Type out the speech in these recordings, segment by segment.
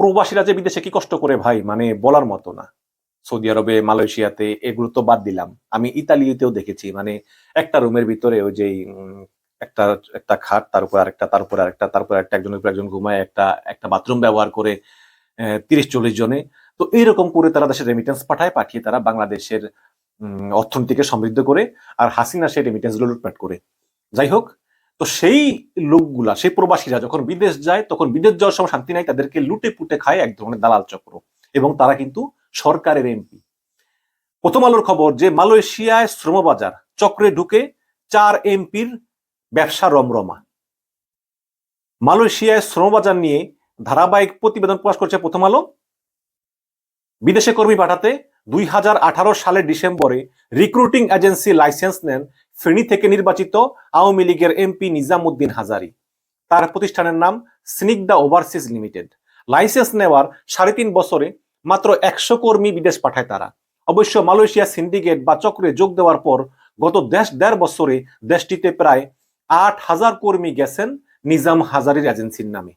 প্রবাসীরা যে বিদেশে কি কষ্ট করে ভাই? মানে বলার মতো না। সৌদি আরবে, মালয়েশিয়াতে এগুলো তো বাদ দিলাম। আমি ইতালিতেও দেখেছি মানে একটা রুমের ভিতরে ওই যে একটা একটা খাট, তার উপর আরেকটা, তার উপর আরেকটা তারপর একটা একজনের একজন ঘুমায়, একটা একটা বাথরুম ব্যবহার করে তিরিশ চল্লিশ জনে। তো এইরকম করে তারা দেশের রেমিটেন্স পাঠায়, পাঠিয়ে তারা বাংলাদেশের অর্থনীতিকে সমৃদ্ধ করে, আর হাসিনা সেই রেমিটেন্সগুলো লুটপাট করে। যাই হোক তো সেই লোকগুলা, সেই প্রবাসীরা যখন বিদেশ যায়, তখন বিদেশ যাওয়ার সময় শান্তি নাই, তাদেরকে লুটে পুটে খায় এক ধরনের দালাল চক্র এবং তারা কিন্তু সরকারের এমপি প্রথম আলোর খবর যে মালয়েশিয়ায় শ্রমবাজার চক্রে ঢুকে চার এমপির ব্যবসা রমরমা। মালয়েশিয়ায় শ্রমবাজার নিয়ে ধারাবাহিক প্রতিবেদন প্রকাশ করছে প্রথম আলো। বিদেশে কর্মী পাঠাতে দুই হাজার আঠারো সালের ডিসেম্বরে রিক্রুটিং এজেন্সি লাইসেন্স নেন ফেনী থেকে নির্বাচিত আওয়ামী লীগের এমপি নিজামুদ্দিন হাজারি। তার প্রতিষ্ঠানের নাম স্নিগ্ধা ওভারসিজ লিমিটেড। লাইসেন্স নেওয়ার সাড়ে তিন বছরে মাত্র একশো কর্মী বিদেশ পাঠায় তারা। অবশ্য মালয়েশিয়া সিন্ডিকেট বা চক্রে যোগ দেওয়ার পর গত দেশ দেড় বছরে দেশটিতে প্রায় আট হাজার কর্মী গেছেন নিজাম হাজারির এজেন্সির নামে।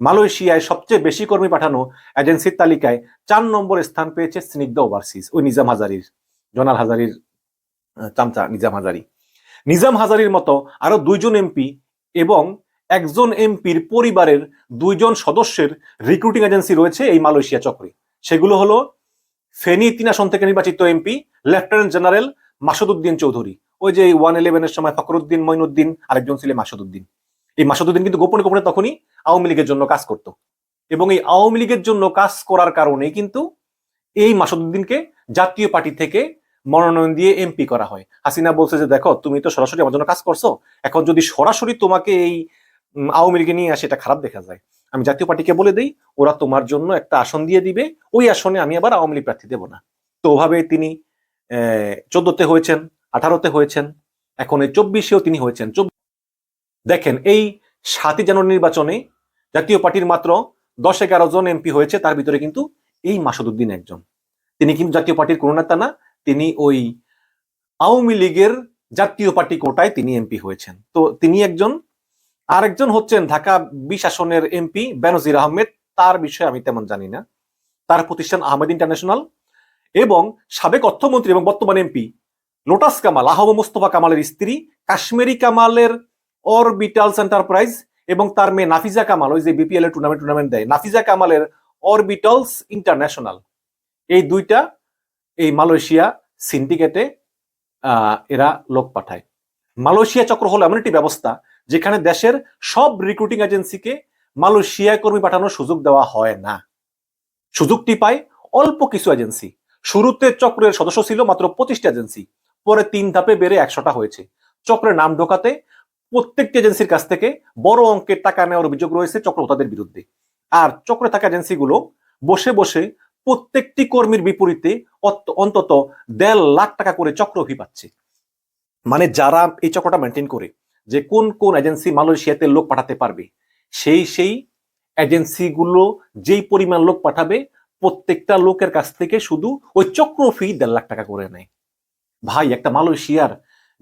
মালয়েশিয়ায় সবচেয়ে বেশি কর্মী পাঠানো এজেন্সির তালিকায় চার নম্বর স্থান পেয়েছে স্নিগ্ধা ওভারসিজ, ওই নিজাম হাজারির, জনাল হাজারির চামচা নিজাম হাজারি। নিজাম হাজারির মতো আরও দুইজন এমপি এবং একজন এমপির পরিবারের দুইজন সদস্যের রিক্রুটিং এজেন্সি রয়েছে এই মালয়েশিয়া চক্রে। সেগুলো হলো ফেনী তিন আসন থেকে নির্বাচিত MP lieutenant general Masududdin Chowdhury. ওই যে ওয়ান ইলেভেনের সময় ফখরুদ্দিন মইনুদ্দিন আরেকজন ছিলেন মাসুদুদ্দিন। এই মাসুদুদ্দিন কিন্তু গোপনে গোপনে তখনই আওয়ামী লীগের জন্য কাজ করত। এবং এই আওয়ামী লীগের জন্য কাজ করার কারণে কিন্তু এই মাসুদুদ্দিনকে জাতীয় পার্টি থেকে মনোনয়ন দিয়ে এমপি করা হয়। হাসিনা বলছে যে, দেখো, তুমি তো সরাসরি আমার জন্য কাজ করছ। এখন যদি সরাসরি তোমাকে এই আওয়ামী লীগে নিয়ে আসে, এটা খারাপ দেখা যায়। আমি জাতীয় পার্টিকে বলে দিই, ওরা তোমার জন্য একটা আসন দিয়ে দিবে। ওই আসনে আমি আবার আওয়ামী লীগ প্রার্থী দেবো না। তো ওভাবে তিনি চোদ্দতে হয়েছেন, আঠারোতে হয়েছেন, এখন এই চব্বিশেও তিনি হয়েছেন। দেখেন, এই সাতই জানুয়ারি নির্বাচনে জাতীয় পার্টির মাত্র দশ এগারো জন এমপি হয়েছে, তার ভিতরে কিন্তু এই মাসুদুদ্দিন একজন। তিনি কিন্তু জাতীয় পার্টির কোনো নেতা না তিনি ওই আওয়ামী লীগের জাতীয় পার্টি কোটায় তিনি এমপি হয়েছেন। তো তিনি একজন, আরেকজন হচ্ছেন ঢাকা বিশ আসনের এমপি বেনজির আহমেদ, তার বিষয়ে আমি তেমন জানি না। তার প্রতিষ্ঠান আহমেদ ইন্টারন্যাশনাল এবং সাবেক অর্থমন্ত্রী এবং বর্তমান এমপি লোটাস কামাল, আহম মোস্তফা কামালের স্ত্রী, কাশ্মীরি কামালের অরবিটালস এন্টারপ্রাইজ এবং তার মেয়ে নাফিজা কামাল, ওই যে বিপিএল এর টুর্নামেন্ট টুর্নামেন্ট দেয়। নাফিজা কামালের অরবিটালস ইন্টারন্যাশনাল। এই দুইটা এই মালয়েশিয়া সিন্ডিকেটে এরা লোক পাঠায়। মালয়েশিয়া চক্র হলো এমন একটি ব্যবস্থা যেখানে দেশের সব রিক্রুটিং এজেন্সিকে মালয়েশিয়ায় কর্মী পাঠানোর সুযোগ দেওয়া হয় না। সুযোগটি পায় অল্প কিছু এজেন্সি শুরুতে চক্রের সদস্য ছিল মাত্র পঁচিশটা এজেন্সি পরে তিন ধাপে বেড়ে একশোটা হয়েছে। চক্রের নাম ঢোকাতে প্রত্যেকটি এজেন্সির কাছ থেকে বড় অঙ্কের টাকা নেওয়ার অভিযোগ রয়েছে চক্রতাদের বিরুদ্ধে। আর চক্রে থাকা এজেন্সিগুলো বসে বসে প্রত্যেকটি কর্মীর বিপরীতে অন্তত দেড় লাখ টাকা করে চক্র ফি পাচ্ছে। মানে যারা এই চক্রটা মেনটেন করে, যে কোন কোন এজেন্সি মালয়েশিয়াতে লোক পাঠাতে পারবে, সেই সেই এজেন্সিগুলো যেই পরিমাণ লোক পাঠাবে, প্রত্যেকটা লোকের কাছ থেকে শুধু ওই চক্র ফি দেড় লাখ টাকা করে নেয়। ভাই, একটা মালয়েশিয়ার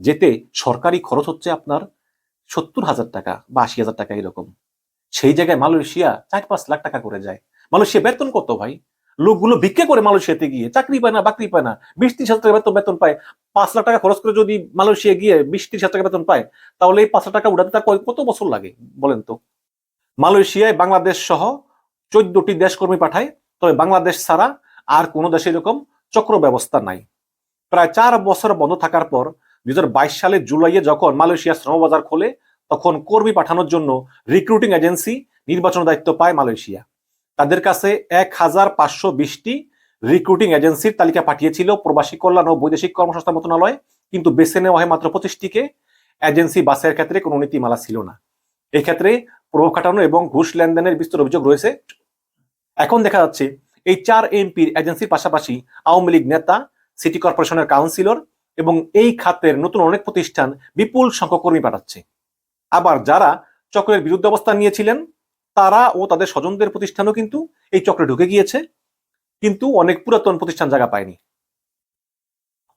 যেতে সরকারি খরচ হচ্ছে আপনার সত্তর হাজার টাকা বা আশি হাজার টাকা এরকম। সেই জায়গায় মালয়েশিয়া চার পাঁচ লাখ টাকা করে যায়। মালয়েশিয়া বেতন কত ভাই? লোকগুলো ভিক্ষে করে মালয়েশিয়াতে গিয়ে, চাকরি পায় না, বাকরি পায় না বিশ ত্রিশ হাজার টাকা বেতন বেতন পায়। পাঁচ লাখ টাকা খরচ করে যদি মালয়েশিয়া গিয়ে বিশ ত্রিশ হাজার টাকা বেতন পায়, তাহলে এই পাঁচ লাখ টাকা উঠাতে তার কত বছর লাগে, বলেন তো? মালয়েশিয়ায় বাংলাদেশ সহ চোদ্দটি দেশ কর্মী পাঠায়, তবে বাংলাদেশ ছাড়া আর কোনো দেশে এরকম চক্র ব্যবস্থা নাই। প্রায় চার বছর বন্ধ থাকার পর দুই সালের জুলাইয়ে যখন মালয়েশিয়া শ্রমবাজার খোলে, তখন কর্মী পাঠানোর জন্য রিক্রুটিং এজেন্সি নির্বাচন দায়িত্ব পায় মালয়েশিয়া। তাদের কাছে এক হাজার পাঁচশো বিশটি রিক্রুটিং এজেন্সির তালিকা পাঠিয়েছিল প্রবাসী কল্যাণ ও বৈদেশিক কর্মসংস্থান মন্ত্রণালয়, কিন্তু বেছে নেওয়া হয় মাত্র পঁচিশটিকে। এজেন্সি বাসের ক্ষেত্রে কোনো নীতিমালা ছিল না। এই ক্ষেত্রে প্রভাব খাটানো এবং ঘুষ লেনদেনের বিস্তর অভিযোগ রয়েছে। এখন দেখা যাচ্ছে, এই চার এমপির এজেন্সির পাশাপাশি আওয়ামী লীগ নেতা সিটি কর্পোরেশনের কাউন্সিলর এবং এই খাতের নতুন অনেক প্রতিষ্ঠান বিপুল সংখ্যক কর্মী পাঠাচ্ছে। আবার যারা চক্রের বিরুদ্ধে অবস্থান নিয়েছিলেন তারা ও তাদের স্বজনদের প্রতিষ্ঠানও কিন্তু এই চক্রে ঢুকে গিয়েছে, কিন্তু অনেক পুরাতন প্রতিষ্ঠান জায়গা পায়নি।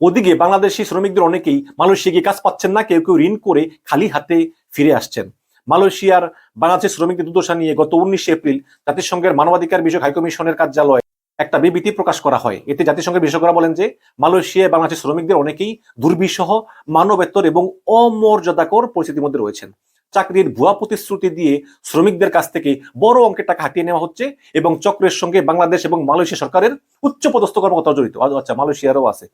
ওদিকে বাংলাদেশি শ্রমিকদের অনেকেই মালয়েশিয়া গিয়ে কাজ পাচ্ছেন না, কেউ কেউ ঋণ করে খালি হাতে ফিরে আসছেন। মালয়েশিয়ার বাংলাদেশের শ্রমিকদের দুর্দশা নিয়ে গত উনিশে এপ্রিল জাতিসংঘের মানবাধিকার বিষয়ক হাইকমিশনের কার্যালয়ে একটা বিবৃতি প্রকাশ করা হয়। এতে জাতিসংঘের বিশেষজ্ঞরা বলেন যে, মালয়েশিয়ায় বাংলাদেশের শ্রমিকদের অনেকেই দুর্বিষহ, মানবেতর এবং অমর্যাদাকর পরিস্থিতির মধ্যে রয়েছেন। চাকরির ভুয়া প্রতিশ্রুতি দিয়ে শ্রমিকদের কাছ থেকে বড় অঙ্কের টাকা হাতিয়ে নেওয়া হচ্ছে এবং চক্রের সঙ্গে বাংলাদেশ এবং মালয়েশিয়া সরকারের উচ্চ পদস্থ কর্মকর্তা জড়িত। আ- আচ্ছা মালয়েশিয়ারও আছে।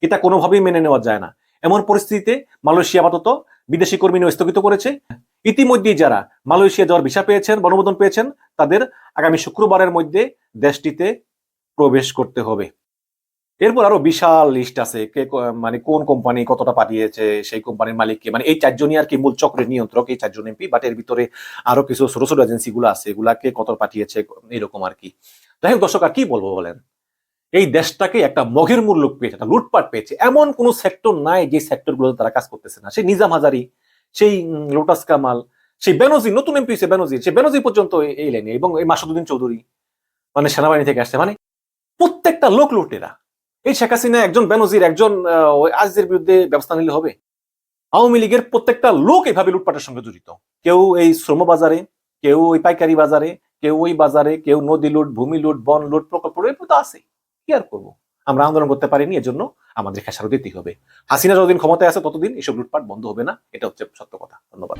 এটা কোনোভাবেই মেনে নেওয়া যায় না। এমন পরিস্থিতিতে মালয়েশিয়া আপাতত বিদেশি কর্মী নিয়োগ স্থগিত করেছে। ইতিমধ্যেই যারা মালয়েশিয়া যাওয়ার ভিসা পেয়েছেন অনুমোদন পেয়েছেন, তাদের আগামী শুক্রবারের মধ্যে দেশটিতে প্রবেশ করতে হবে। এরপর আরও বিশাল লিস্ট আছে, কে মানে কোন কোম্পানি কতটা পাঠিয়েছে, সেই কোম্পানির মালিককে মানে এই চারজনই আর কি মূল চক্রের নিয়ন্ত্রক, এই চারজন এমপি বাট এর ভিতরে আরও কিছু ছোট ছোট এজেন্সি গুলো আছে, এগুলাকে কত পাঠিয়েছে, এরকম আর কি। যাই দর্শক, আর কি বলব বলেন? এই দেশটাকে একটা মগের মূল লোক পেয়েছে, একটা লুটপাট পেয়েছে। এমন কোন সেক্টর নাই যে সেক্টর গুলোতে তারা কাজ করতেছে না। সেই নিজাম হাজারি, সেই লোটাস কামাল, সেই বেনজির, নতুন এমপি সে বেনজির, সেই বেনজির পর্যন্ত এই লাইনে এবং এই মাসুদ্দিন চৌধুরী মানে সেনাবাহিনী থেকে আসছে। মানে প্রত্যেকটা লোক লুটেরা। এই শেখ হাসিনা একজন বেনজির, একজন আজিজের বিরুদ্ধে ব্যবস্থা নিলে হবে। আওয়ামী লীগের প্রত্যেকটা লোক এভাবে লুটপাটের সঙ্গে জড়িত। কেউ এই শ্রম বাজারে কেউ ওই পাইকারি বাজারে, কেউ ওই বাজারে, কেউ নদী লুট, ভূমি লুট, বন লুট, প্রকল্প তো আছে। কি আর করব? আমরা আন্দোলন করতে পারিনি, এজন্য আমাদের খেসারও দিতেই হবে। হাসিনা যতদিন ক্ষমতায় আছে, ততদিন এসব লুটপাট বন্ধ হবে না। এটা হচ্ছে সত্য কথা। ধন্যবাদ।